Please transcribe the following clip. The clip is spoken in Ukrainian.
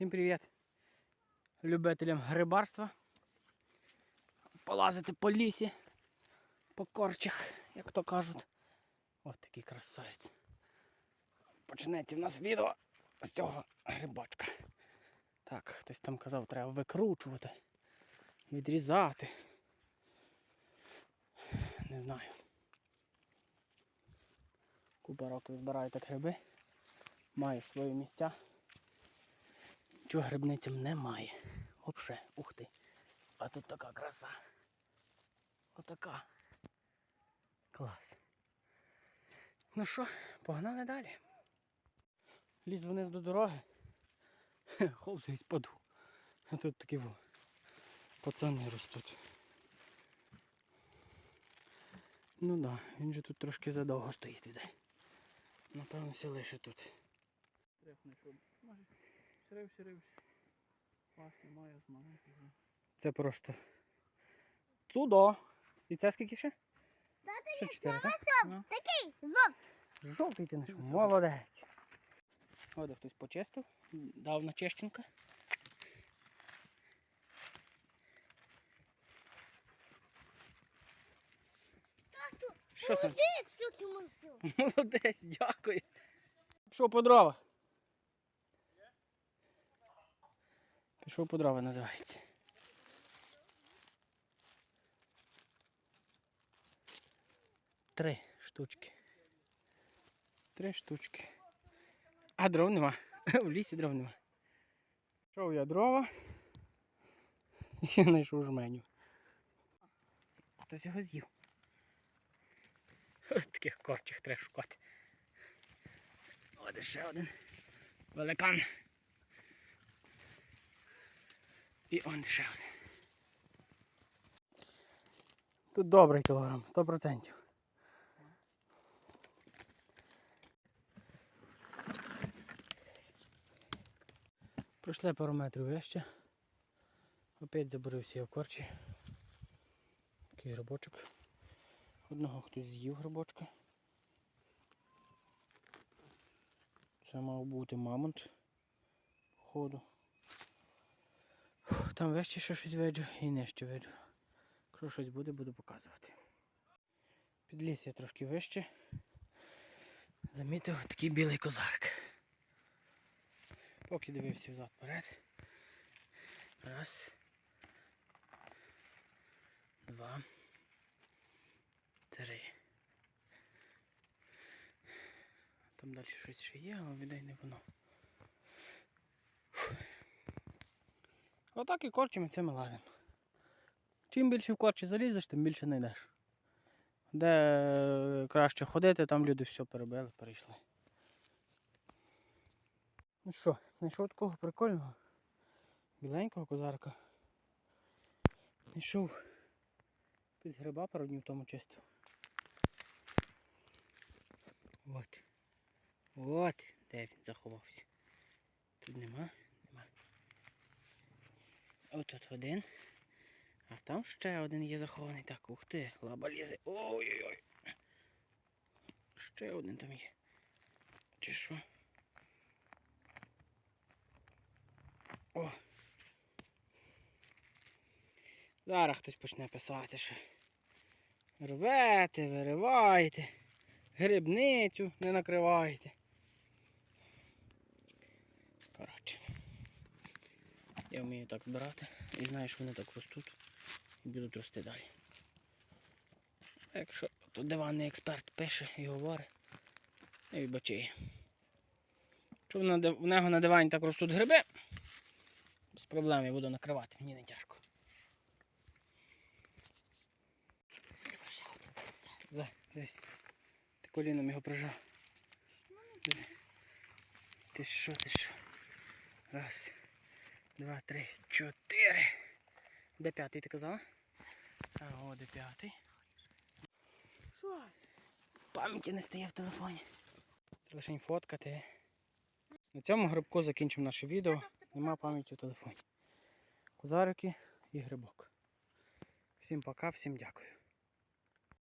Всім привіт любителям грибарства. Полазити по лісі, по корчах, як то кажуть. Ось такий красавець. Почнеться в нас відео з цього грибочка. Так, хтось там казав, треба викручувати, відрізати. Не знаю. Купа років збираю так гриби. Маю свої місця. Чого грибницям немає. Вообще, ух ти. А тут така краса. Отака. Клас. Ну що, погнали далі. Ліз вниз до дороги. Ховзаю спаду. А тут такі во. Пацани ростуть. Ну да, він же тут трошки задовго стоїть іде. Напевно, все лише тут. Трефне, щоб. Може, ширився, рився. Пас немає з маленьких. Це просто цудо. І це скільки ще? Ще чотири, так? Ну. Такий зоб. Жовтий ти знайшов. Молодець. От хтось почистив, дав на чищенка. Тату, Що це? молодець, що ти мусив. Молодець, дякую. Пішов по дрова. Пішов по дрова називається. Три штучки. Три штучки. А дров нема. В лісі дров нема. Пішов я дрова. І знайшов жменю. Хтось його з'їв. Ось таких корчих треба шукати. От ще один великан. І он ще. Тут добрий кілограм, 100%. Пройшли пару метрів вище. Опять заборився я в корчі. Такий грибочок. Одного хтось з'їв грибочка. Це мав бути мамонт, походу. Там вище ще щось виджу і нижче виджу. Якщо щось буде, буду показувати. Підліз я трошки вище. Замітив такий білий козарик. Поки дивився взад вперед. Раз. Два. Три. Там далі щось ще є, але віддай не воно. Отак і корчами це ми лазимо. Чим більше в корчі залізеш, тим більше знайдеш. Де е, краще ходити, там люди все перебили, перейшли. Ну що, знайшов такого прикольного, біленького козарка. Знайшов якийсь гриба пару днів тому чистив. От. От, де він заховався. Тут нема, нема. Ось тут один. А там ще один є захований. Так, ух ти, лаба лізе. Ой-ой-ой. Ще один там є. Чи що? О! Зараз хтось почне писати, що рвете, вириваєте, грибницю не накриваєте. Я вмію так збирати і знаю, що вони так ростуть і будуть рости далі. А якщо тут диванний експерт пише і говорить, не відбачає. Якщо в нього на дивані так ростуть гриби, без проблем я буду накривати, мені не тяжко. За, дивись. Ти коліном його прижав. Ти що, ти що? Раз, два, три, чотири. Де п'ятий ти казала? О, де п'ятий. Що? Пам'яті не стає в телефоні. Це фоткати. На цьому грибку закінчимо наше відео. Нема пам'яті в телефоні. Козарики і грибок. Всім пока, всім дякую.